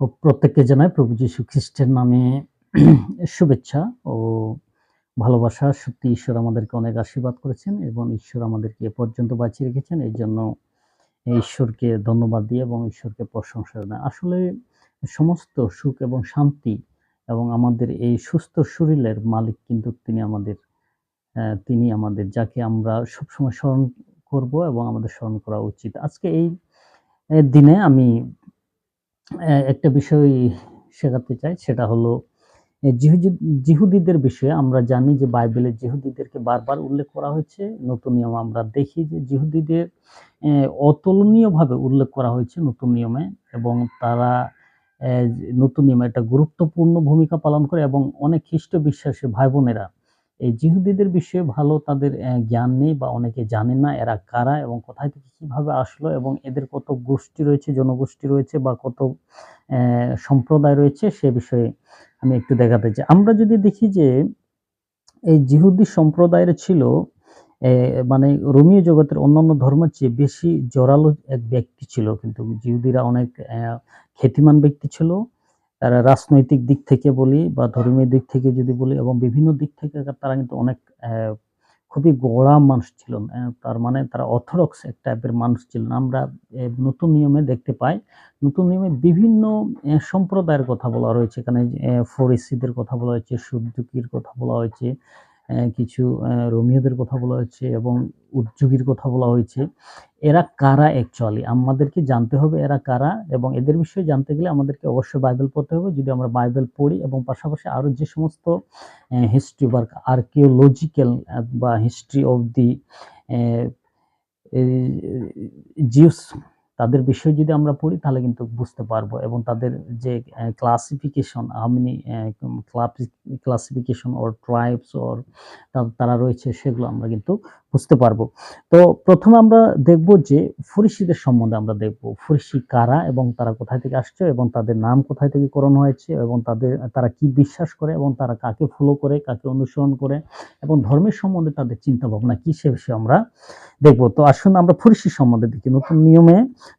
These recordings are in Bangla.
প্রত্যেককে জানাই প্রভু যীশু খ্রিস্টের নামে শুভেচ্ছা ও ভালোবাসা। সত্যি ঈশ্বর আমাদেরকে অনেক আশীর্বাদ করেছেন এবং ঈশ্বর আমাদেরকে এ পর্যন্ত বাঁচিয়ে রেখেছেন। এই জন্য ঈশ্বরকে ধন্যবাদ দিয়ে এবং ঈশ্বরকে প্রশংসা জানাই। আসলে সমস্ত সুখ এবং শান্তি এবং আমাদের এই সুস্থ শরীরের মালিক কিন্তু তিনি আমাদের তিনি আমাদের, যাকে আমরা সবসময় স্মরণ করব এবং আমাদের স্মরণ করা উচিত। আজকে এই দিনে আমি একটা বিষয় শেখাতে চাই, সেটা হলো জিহুদিদের বিষয়ে আমরা জানি যে বাইবেলে জিহুদিদেরকে বারবার উল্লেখ করা হয়েছে। নতুন নিয়ম আমরা দেখি যে জিহুদিদের অতুলনীয়ভাবে উল্লেখ করা হয়েছে নতুন নিয়মে এবং তারা নতুন নিয়মে একটা গুরুত্বপূর্ণ ভূমিকা পালন করে এবং অনেক খ্রিস্ট বিশ্বাসী ভাই বোনেরা এই জিহুদিদের বিষয়ে ভালো তাদের জ্ঞান নেই বা অনেকে জানে না এরা কারা এবং কোথায় থেকে কীভাবে আসলো এবং এদের কত গোষ্ঠী রয়েছে, জনগোষ্ঠী রয়েছে বা কত সম্প্রদায় রয়েছে সে বিষয়ে আমি একটু দেখাতে চাই। আমরা যদি দেখি যে এই জিহুদি সম্প্রদায়ের ছিল মানে রোমীয় জগতের অন্যান্য ধর্মের চেয়ে বেশি জোরালো এক ব্যক্তি ছিল। কিন্তু জিহুদিরা অনেক খ্যাতিমান ব্যক্তি ছিল। তারা রাজনৈতিক দিক থেকে বলি বা ধর্মীয় দিক থেকে যদি বলি এবং বিভিন্ন দিক থেকে তারা কিন্তু অনেক খুবই গোড়া মানুষ ছিল। তার মানে তারা অর্থোডক্স এক টাইপের মানুষ ছিলেন। আমরা নতুন নিয়মে দেখতে পাই। নতুন নিয়মে বিভিন্ন সম্প্রদায়ের কথা বলা রয়েছে এখানে ফরিসিদের কথা বলা হয়েছে, সুদ্দুকির কথা বলা হয়েছে। কিছু রোমিওদের কথা বলা হয়েছে এবং উদ্যোগীর কথা বলা হয়েছে। এরা কারা অ্যাকচুয়ালি আমাদেরকে জানতে হবে এরা কারা এবং এদের বিষয়ে জানতে গেলে আমাদেরকে অবশ্যই বাইবেল পড়তে হবে। যদি আমরা বাইবেল পড়ি এবং পাশাপাশি আরও যে সমস্ত হিস্ট্রি বা আর্কিওলজিক্যাল বা হিস্ট্রি অফ দি জিউস তাদের বিষয় যদি আমরা পড়ি, তাহলে কিন্তু বুঝতে পারব এবং তাদের যে classification hominini classification or tribes or তারা রয়েছে, সেগুলো আমরা কিন্তু বুঝতে পারব। তো প্রথমে আমরা দেখব যে ফরিসিদের সম্বন্ধে আমরা দেখব। ফরিসি কারা এবং তারা কোথায় থেকে আসছে এবং তাদের নাম কোথায় থেকে করণ হয়েছে এবং তাদের, তারা কি বিশ্বাস করে এবং তারা কাকে ফলো করে, কাকে অনুসরণ করে এবং ধর্মের সম্বন্ধে তাদের চিন্তা ভাবনা কি সে বিষয়ে আমরা দেখব। তো আসুন আমরা ফরিসি সম্বন্ধে দেখি। নতুন নিয়মে,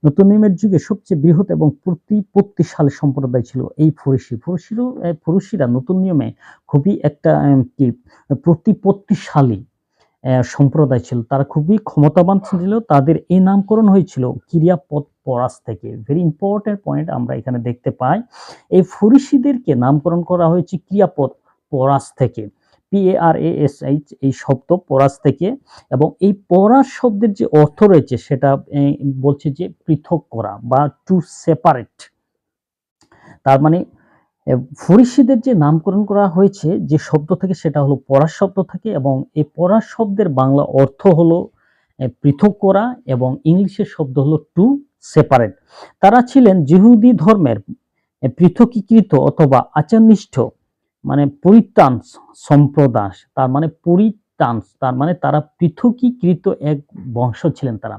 নতুন নিয়মের যুগে সবচেয়ে বৃহৎ এবং প্রতিপত্তিশালী সম্প্রদায় ছিল এই ফরিসি। ফরিসিরও ফরুসিরা নতুন নিয়মে খুবই একটা কি প্রতিপত্তিশালী সম্প্রদায় ছিল। তারা খুবই ক্ষমতাবান ছিল। তাদের এই নামকরণ হয়েছিল ক্রিয়াপদ পরাস থেকে। ভেরি ইম্পর্টেন্ট পয়েন্ট আমরা এখানে দেখতে পাই। এই ফরিসিদেরকে নামকরণ করা হয়েছে ক্রিয়াপদ পরাস থেকে। P A R A S H এই শব্দ পরাস থেকে। এবং এই পরাস শব্দের যে অর্থ রয়েছে, সেটা বলছে যে পৃথক করা বা টু সেপারেট তার মানে ফরিসিদের যে নামকরণ করা হয়েছে, যে শব্দ থেকে সেটা হলো পরাশ শব্দ থেকে এবং এই পরাশ শব্দের বাংলা অর্থ হলো পৃথক করা এবং ইংলিশের শব্দ হলো টু সেপারেট তারা ছিলেন জিহুদি ধর্মের পৃথকীকৃত অথবা আচারনিষ্ঠ মানে পরিত্রাণ সম্প্রদায় তার মানে পরিত্রাণ, তার মানে তারা পৃথকীকৃত এক বংশ ছিলেন তারা।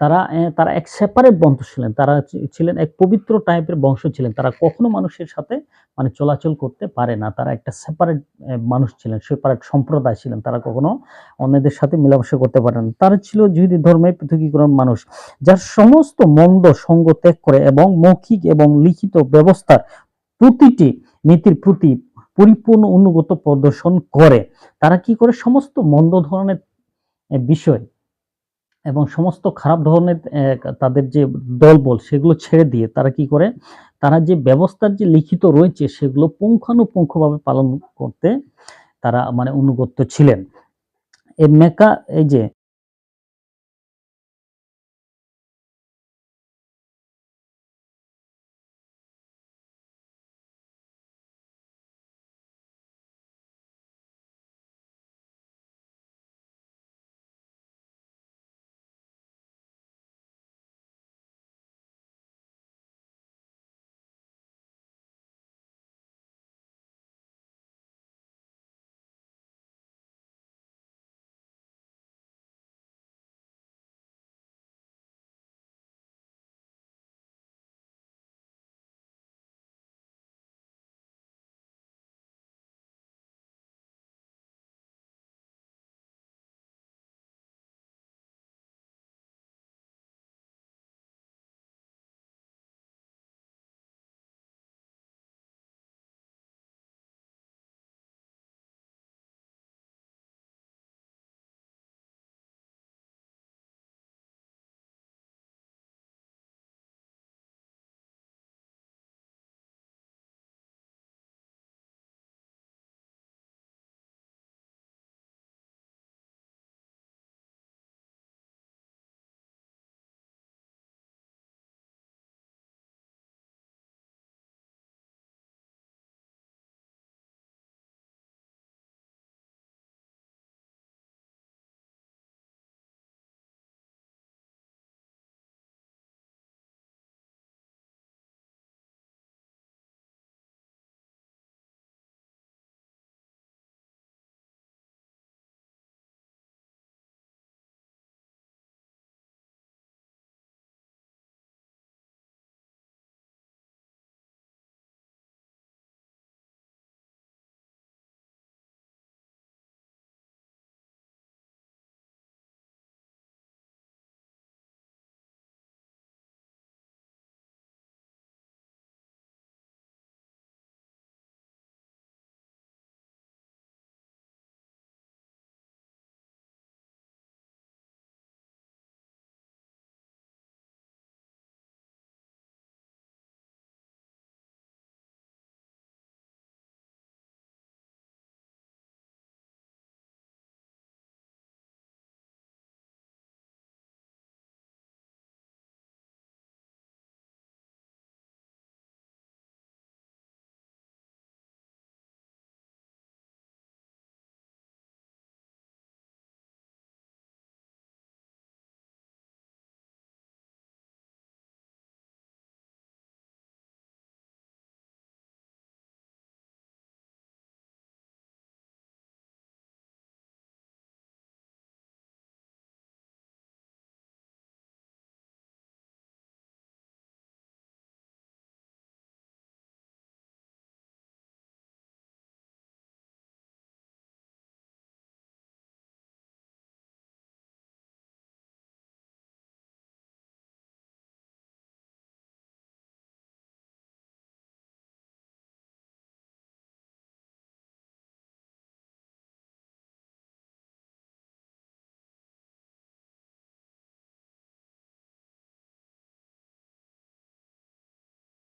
তারা তারা এক সেপারেট বংশ ছিলেন। তারা ছিলেন এক পবিত্র টাইপের বংশ ছিলেন। তারা কখনো মানুষের সাথে মানে চলাচল করতে পারে না। তারা একটা সেপারেট মানুষ ছিলেন সেপারেট সম্প্রদায় ছিলেন। তারা কখনো অন্যদের সাথে মেলামেশা করতে পারেন তারা ছিল যিহুদি ধর্মের পৃথকীকরণ মানুষ, যার সমস্ত মন্দ সঙ্গ ত্যাগ করে এবং মৌখিক এবং লিখিত ব্যবস্থার প্রতিটি নীতির প্রতি পরিপূর্ণ অনুগত প্রদর্শন করে। তারা কি করে? সমস্ত মন্দ ধরনের বিষয় এবং সমস্ত খারাপ ধরনের তাদের যে দলবল সেগুলো ছেড়ে দিয়ে তারা কি করে? তারা যে ব্যবস্থার যে লিখিত রয়েছে সেগুলো পুঙ্খানুপুঙ্খভাবে পালন করতে তারা মানে অনুগত ছিলেন। এই মেকা, এই যে